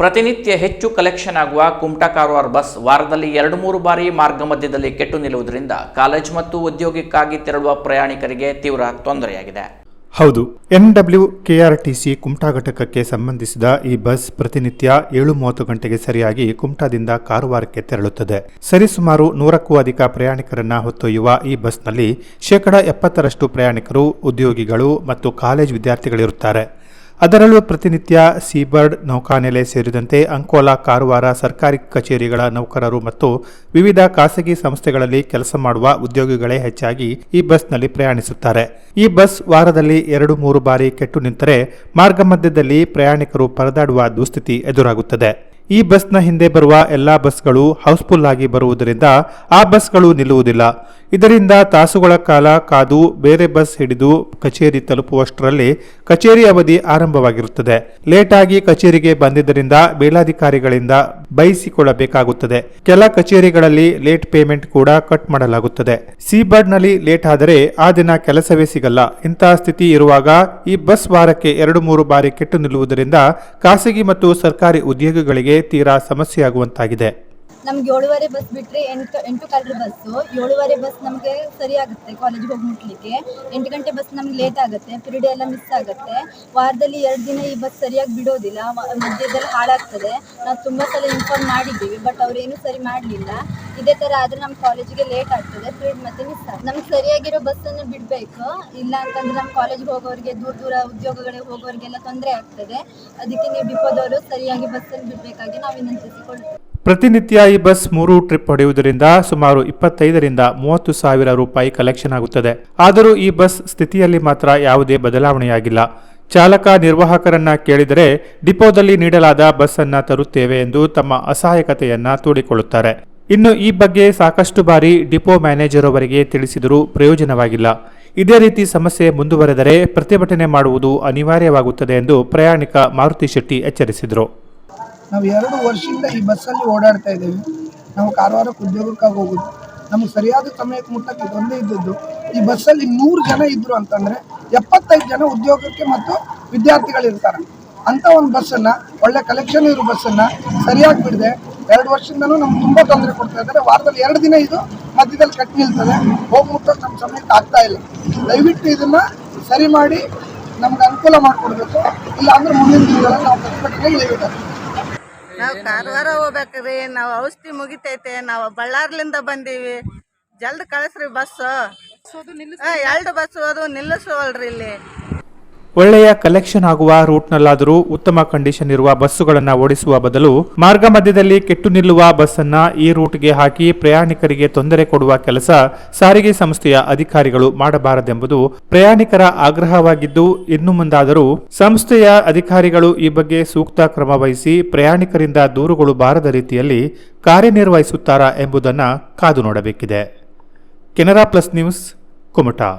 ಪ್ರತಿನಿತ್ಯ ಹೆಚ್ಚು ಕಲೆಕ್ಷನ್ ಆಗುವ ಕುಮಟಾ ಕಾರವಾರ ಬಸ್ ವಾರದಲ್ಲಿ ಎರಡು ಮೂರು ಬಾರಿ ಮಾರ್ಗ ಮಧ್ಯದಲ್ಲಿ ಕೆಟ್ಟು ನಿಲ್ಲುವುದರಿಂದ ಕಾಲೇಜ್ ಮತ್ತು ಉದ್ಯೋಗಕ್ಕಾಗಿ ತೆರಳುವ ಪ್ರಯಾಣಿಕರಿಗೆ ತೀವ್ರ ತೊಂದರೆಯಾಗಿದೆ. ಹೌದು ಎನ್ಡಬ್ಲ್ಯೂ ಕೆಆರ್ಟಿಸಿ ಕುಮಟಾ ಘಟಕಕ್ಕೆ ಸಂಬಂಧಿಸಿದ ಈ ಬಸ್ ಪ್ರತಿನಿತ್ಯ ಏಳು ಮೂವತ್ತು ಗಂಟೆಗೆ ಸರಿಯಾಗಿ ಕುಮಟಾದಿಂದ ಕಾರವಾರಕ್ಕೆ ತೆರಳುತ್ತದೆ. ಸರಿಸುಮಾರು ನೂರಕ್ಕೂ ಅಧಿಕ ಪ್ರಯಾಣಿಕರನ್ನ ಹೊತ್ತೊಯ್ಯುವ ಈ ಬಸ್ನಲ್ಲಿ ಶೇಕಡ ಎಪ್ಪತ್ತರಷ್ಟು ಪ್ರಯಾಣಿಕರು, ಉದ್ಯೋಗಿಗಳು ಮತ್ತು ಕಾಲೇಜ್ ವಿದ್ಯಾರ್ಥಿಗಳಿರುತ್ತಾರೆ. ಅದರಲ್ಲೂ ಪ್ರತಿನಿತ್ಯ ಸೀಬರ್ಡ್ ನೌಕಾನೆಲೆ ಸೇರಿದಂತೆ ಅಂಕೋಲಾ ಕಾರವಾರ ಸರ್ಕಾರಿ ಕಚೇರಿಗಳ ನೌಕರರು ಮತ್ತು ವಿವಿಧ ಖಾಸಗಿ ಸಂಸ್ಥೆಗಳಲ್ಲಿ ಕೆಲಸ ಮಾಡುವ ಉದ್ಯೋಗಿಗಳೇ ಹೆಚ್ಚಾಗಿ ಈ ಬಸ್ನಲ್ಲಿ ಪ್ರಯಾಣಿಸುತ್ತಾರೆ. ಈ ಬಸ್ ವಾರದಲ್ಲಿ ಎರಡು ಮೂರು ಬಾರಿ ಕೆಟ್ಟು ನಿಂತರೆ ಮಾರ್ಗ ಮಧ್ಯದಲ್ಲಿ ಪ್ರಯಾಣಿಕರು ಪರದಾಡುವ ದುಸ್ಥಿತಿ ಎದುರಾಗುತ್ತದೆ. ಈ ಬಸ್ನ ಹಿಂದೆ ಬರುವ ಎಲ್ಲಾ ಬಸ್ಗಳು ಹೌಸ್ಫುಲ್ ಆಗಿ ಬರುವುದರಿಂದ ಆ ಬಸ್ಗಳು ನಿಲ್ಲುವುದಿಲ್ಲ. ಇದರಿಂದ ತಾಸುಗಳ ಕಾಲ ಕಾದು ಬೇರೆ ಬಸ್ ಹಿಡಿದು ಕಚೇರಿ ತಲುಪುವಷ್ಟರಲ್ಲಿ ಕಚೇರಿ ಅವಧಿ ಆರಂಭವಾಗಿರುತ್ತದೆ. ಲೇಟಾಗಿ ಕಚೇರಿಗೆ ಬಂದಿದ್ದರಿಂದ ಮೇಲಾಧಿಕಾರಿಗಳಿಂದ ಬಯಸಿಕೊಳ್ಳಬೇಕಾಗುತ್ತದೆ ಕೆಲ ಕಚೇರಿಗಳಲ್ಲಿ ಲೇಟ್ ಪೇಮೆಂಟ್ ಕೂಡ ಕಟ್ ಮಾಡಲಾಗುತ್ತದೆ. ನಲ್ಲಿ ಲೇಟ್ ಆದರೆ ಆ ದಿನ ಕೆಲಸವೇ ಸಿಗಲ್ಲ. ಇಂತಹ ಸ್ಥಿತಿ ಇರುವಾಗ ಈ ಬಸ್ ವಾರಕ್ಕೆ ಎರಡು ಮೂರು ಬಾರಿ ಕೆಟ್ಟು ನಿಲ್ಲುವುದರಿಂದ ಖಾಸಗಿ ಮತ್ತು ಸರ್ಕಾರಿ ಉದ್ಯೋಗಿಗಳಿಗೆ ತೀರಾ ಸಮಸ್ಯೆಯಾಗುವಂತಾಗಿದೆ. ನಮ್ಗೆ ಏಳುವರೆ ಬಸ್ ಬಿಟ್ಟರೆ ಎಂಟು ಎಂಟು ಕಾಲರ ಬಸ್ಸು ಏಳುವರೆ ಬಸ್ ನಮಗೆ ಸರಿ ಆಗುತ್ತೆ ಕಾಲೇಜಿಗೆ ಹೋಗಿ ಮುಟ್ಲಿಕ್ಕೆ ಎಂಟು ಗಂಟೆ ಬಸ್ ನಮ್ಗೆ ಲೇಟ್ ಆಗುತ್ತೆ ಪಿರಿಯಡ್ ಎಲ್ಲ ಮಿಸ್ ಆಗುತ್ತೆ. ವಾರದಲ್ಲಿ ಎರಡು ದಿನ ಈ ಬಸ್ ಸರಿಯಾಗಿ ಬಿಡೋದಿಲ್ಲ ಮಧ್ಯದಲ್ಲಿ ಹಾಳಾಗ್ತದೆ. ನಾವು ತುಂಬ ಸಲ ಇನ್ಫಾರ್ಮ್ ಮಾಡಿದ್ದೀವಿ ಬಟ್ ಅವ್ರೇನು ಸರಿ ಮಾಡಲಿಲ್ಲ. ಇದೇ ಥರ ಆದರೆ ನಮ್ಮ ಕಾಲೇಜಿಗೆ ಲೇಟ್ ಆಗ್ತದೆ ಪಿರಿಯಡ್ ಮತ್ತೆ ಮಿಸ್ ಆಗ್ತದೆ ನಮ್ಗೆ ಸರಿಯಾಗಿರೋ ಬಸ್ಸನ್ನು ಬಿಡಬೇಕು. ಇಲ್ಲ ಅಂತಂದ್ರೆ ನಮ್ಮ ಕಾಲೇಜಿಗೆ ಹೋಗೋರಿಗೆ, ದೂರ ದೂರ ಉದ್ಯೋಗಗಳಿಗೆ ಹೋಗೋರಿಗೆಲ್ಲ ತೊಂದರೆ ಆಗ್ತದೆ. ಅದಕ್ಕೆ ನೀವು ಡಿಪೋದವರು ಸರಿಯಾಗಿ ಬಸ್ಸನ್ನು ಬಿಡಬೇಕಾಗಿ ನಾವು ವಿನಂತಿಸಿಕೊಳ್ತೇವೆ. ಪ್ರತಿನಿತ್ಯ ಈ ಬಸ್ ಮೂರು ಟ್ರಿಪ್ ಹೊಡೆಯುವುದರಿಂದ ಸುಮಾರು ಇಪ್ಪತ್ತೈದರಿಂದ ಮೂವತ್ತು ಸಾವಿರ ರೂಪಾಯಿ ಕಲೆಕ್ಷನ್ ಆಗುತ್ತದೆ. ಆದರೂ ಈ ಬಸ್ ಸ್ಥಿತಿಯಲ್ಲಿ ಮಾತ್ರ ಯಾವುದೇ ಬದಲಾವಣೆಯಾಗಿಲ್ಲ. ಚಾಲಕ ನಿರ್ವಾಹಕರನ್ನ ಕೇಳಿದರೆ ಡಿಪೋದಲ್ಲಿ ನೀಡಲಾದ ಬಸ್ ಅನ್ನ ತರುತ್ತೇವೆ ಎಂದು ತಮ್ಮ ಅಸಹಾಯಕತೆಯನ್ನ ತೋಡಿಕೊಳ್ಳುತ್ತಾರೆ. ಇನ್ನು ಈ ಬಗ್ಗೆ ಸಾಕಷ್ಟು ಬಾರಿ ಡಿಪೋ ಮ್ಯಾನೇಜರ್ ಅವರಿಗೆ ತಿಳಿಸಿದರೂ ಪ್ರಯೋಜನವಾಗಿಲ್ಲ. ಇದೇ ರೀತಿ ಸಮಸ್ಯೆ ಮುಂದುವರೆದರೆ ಪ್ರತಿಭಟನೆ ಮಾಡುವುದು ಅನಿವಾರ್ಯವಾಗುತ್ತದೆ ಎಂದು ಪ್ರಯಾಣಿಕ ಮಾರುತಿ ಶೆಟ್ಟಿ ಎಚ್ಚರಿಸಿದರು. ನಾವು ಎರಡು ವರ್ಷದಿಂದ ಈ ಬಸ್ಸಲ್ಲಿ ಓಡಾಡ್ತಾ ಇದ್ದೇವೆ. ನಾವು ಕಾರವಾರಕ್ಕೆ ಉದ್ಯೋಗಕ್ಕಾಗಿ ಹೋಗೋದು ನಮಗೆ ಸರಿಯಾದ ಸಮಯಕ್ಕೆ ಮುಟ್ಟಕ್ಕೆ ಇದೊಂದೇ ಇದ್ದದ್ದು. ಈ ಬಸ್ಸಲ್ಲಿ ನೂರು ಜನ ಇದ್ರು ಅಂತಂದ್ರೆ ಎಪ್ಪತ್ತೈದು ಜನ ಉದ್ಯೋಗಕ್ಕೆ ಮತ್ತು ವಿದ್ಯಾರ್ಥಿಗಳಿರ್ತಾರೆ. ಅಂತ ಒಂದು ಬಸ್ಸನ್ನು, ಒಳ್ಳೆ ಕಲೆಕ್ಷನ್ ಇರೋ ಬಸ್ಸನ್ನು ಸರಿಯಾಗಿ ಬಿಡದೆ. ಎರಡು ವರ್ಷದಿಂದನೂ ನಮ್ಗೆ ತುಂಬಾ ತೊಂದರೆ ಕೊಡ್ತಾ ಇದ್ದಾರೆ. ವಾರದಲ್ಲಿ ಎರಡು ದಿನ ಇದು ಮಧ್ಯದಲ್ಲಿ ಕಟ್ ನಿಲ್ತದೆ. ಹೋಗಿ ಮುಟ್ಟೋಕೆ ನಮ್ಮ ಸಮಯಕ್ಕೆ ಆಗ್ತಾ ಇಲ್ಲ. ದಯವಿಟ್ಟು ಇದನ್ನ ಸರಿ ಮಾಡಿ ನಮ್ಗೆ ಅನುಕೂಲ ಮಾಡಿಕೊಡ್ಬೇಕು. ಇಲ್ಲ ಅಂದ್ರೆ ಮುಂದಿನ ದಿನಗಳಲ್ಲಿ ನಾವು ಪ್ರತಿಭಟನೆ ಇಳಿಬೇಕಾಗ್ತದೆ. ನಾವು ಕಾರವಾರ ಹೋಗ್ಬೇಕ್ರಿ ನಾವು ಔಷಧಿ ಮುಗಿತೈತೆ ನಾವು ಬಳ್ಳಾರ್ಲಿಂದ ಬಂದೀವಿ. ಜಲ್ದಿ ಕಳಿಸ್ರಿ ಬಸ್ಸು. ಎರಡು ಬಸ್ ಅದು ನಿಲ್ಲಿಸವಲ್ರಿ ಇಲ್ಲಿ. ಒಳ್ಳೆಯ ಕಲೆಕ್ಷನ್ ಆಗುವ ರೂಟ್ನಲ್ಲಾದರೂ ಉತ್ತಮ ಕಂಡೀಷನ್ ಇರುವ ಬಸ್ಸುಗಳನ್ನು ಓಡಿಸುವ ಬದಲು ಮಾರ್ಗ ಮಧ್ಯದಲ್ಲಿ ಕೆಟ್ಟು ನಿಲ್ಲುವ ಬಸ್ಸನ್ನ ಈ ರೂಟ್ಗೆ ಹಾಕಿ ಪ್ರಯಾಣಿಕರಿಗೆ ತೊಂದರೆ ಕೊಡುವ ಕೆಲಸ ಸಾರಿಗೆ ಸಂಸ್ಥೆಯ ಅಧಿಕಾರಿಗಳು ಮಾಡಬಾರದೆಂಬುದು ಪ್ರಯಾಣಿಕರ ಆಗ್ರಹವಾಗಿದ್ದು, ಇನ್ನು ಮುಂದಾದರೂ ಸಂಸ್ಥೆಯ ಅಧಿಕಾರಿಗಳು ಈ ಬಗ್ಗೆ ಸೂಕ್ತ ಕ್ರಮ ವಹಿಸಿ ಪ್ರಯಾಣಿಕರಿಂದ ದೂರುಗಳು ಬಾರದ ರೀತಿಯಲ್ಲಿ ಕಾರ್ಯನಿರ್ವಹಿಸುತ್ತಾರಾ ಎಂಬುದನ್ನು ಕಾದು ನೋಡಬೇಕಿದೆ. Canara plus news, Kumta.